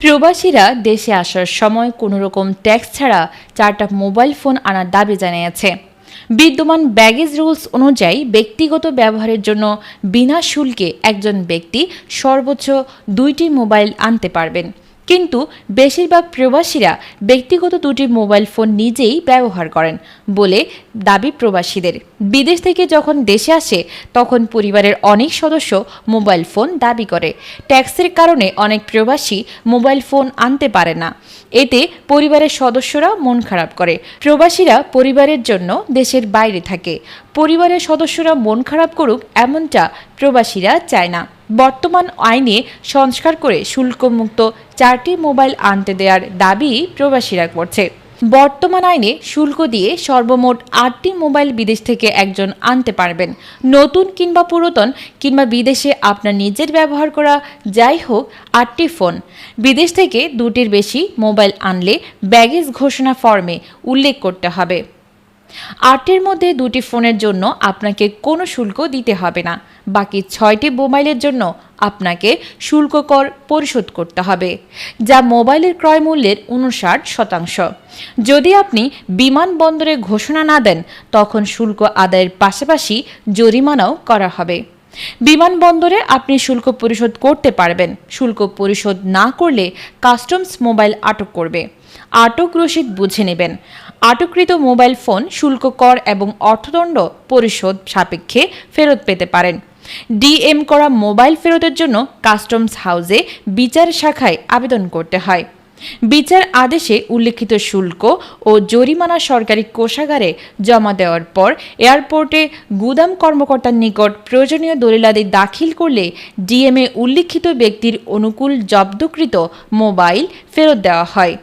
প্রবাসীরা দেশে আসার সময় কোনো রকম ট্যাক্স ছাড়া চারটা মোবাইল ফোন আনার দাবি জানিয়েছে। বিদ্যমান ব্যাগেজ রুলস অনুযায়ী ব্যক্তিগত ব্যবহারের জন্য বিনা শুল্কে একজন ব্যক্তি সর্বোচ্চ দুইটি মোবাইল আনতে পারবেন। কিন্তু বেশিরভাগ প্রবাসীরা ব্যক্তিগত দুটি মোবাইল ফোন নিজেই ব্যবহার করেন বলে দাবি প্রবাসীদের। বিদেশ থেকে যখন দেশে আসে, তখন পরিবারের অনেক সদস্য মোবাইল ফোন দাবি করে। ট্যাক্সের কারণে অনেক প্রবাসী মোবাইল ফোন আনতে পারে না। এতে পরিবারের সদস্যরা মন খারাপ করে। প্রবাসীরা পরিবারের জন্য দেশের বাইরে থাকে। পরিবারের সদস্যরা মন খারাপ করুক এমনটা প্রবাসীরা চায় না। বর্তমান আইনে সংস্কার করে শুল্কমুক্ত চারটি মোবাইল আনতে দেওয়ার দাবি প্রবাসীরা করছে। বর্তমান আইনে শুল্ক দিয়ে সর্বমোট আটটি মোবাইল বিদেশ থেকে একজন আনতে পারবেন। নতুন কিংবা পুরাতন কিংবা বিদেশে আপনার নিজের ব্যবহার করা যাই হোক, আটটি ফোন। বিদেশ থেকে দুটির বেশি মোবাইল আনলে ব্যাগেজ ঘোষণা ফর্মে উল্লেখ করতে হবে। আটটির মধ্যে দুটি ফোনের জন্য আপনাকে কোনো শুল্ক দিতে হবে না। বাকি ছয়টি মোবাইলের জন্য আপনাকে শুল্ক কর পরিশোধ করতে হবে, যা মোবাইলের ক্রয় মূল্যের উনষাট শতাংশ। যদি আপনি বিমানবন্দরে ঘোষণা না দেন, তখন শুল্ক আদায়ের পাশাপাশি জরিমানাও করা হবে। বিমানবন্দরে আপনি শুল্ক পরিশোধ করতে পারবেন। শুল্ক পরিশোধ না করলে কাস্টমস মোবাইল আটক করবে। আটক রসিদ বুঝে নেবেন। আটককৃত মোবাইল ফোন, শুল্ক কর এবং অর্থদণ্ড পরিশোধ সাপেক্ষে ফেরত পেতে পারেন। ডিএম করা মোবাইল ফেরতের জন্য কাস্টমস হাউসে বিচার শাখায় আবেদন করতে হয়। বিচার আদেশে উল্লেখিত শুল্ক ও জরিমানা সরকারি কোষাগারে জমা দেওয়ার পর এয়ারপোর্টে গুদাম কর্মকর্তার নিকট প্রয়োজনীয় দলিলাদি দাখিল করলে ডিএমএ উল্লিখিত ব্যক্তির অনুকূল জব্দকৃত মোবাইল ফেরত দেওয়া হয়।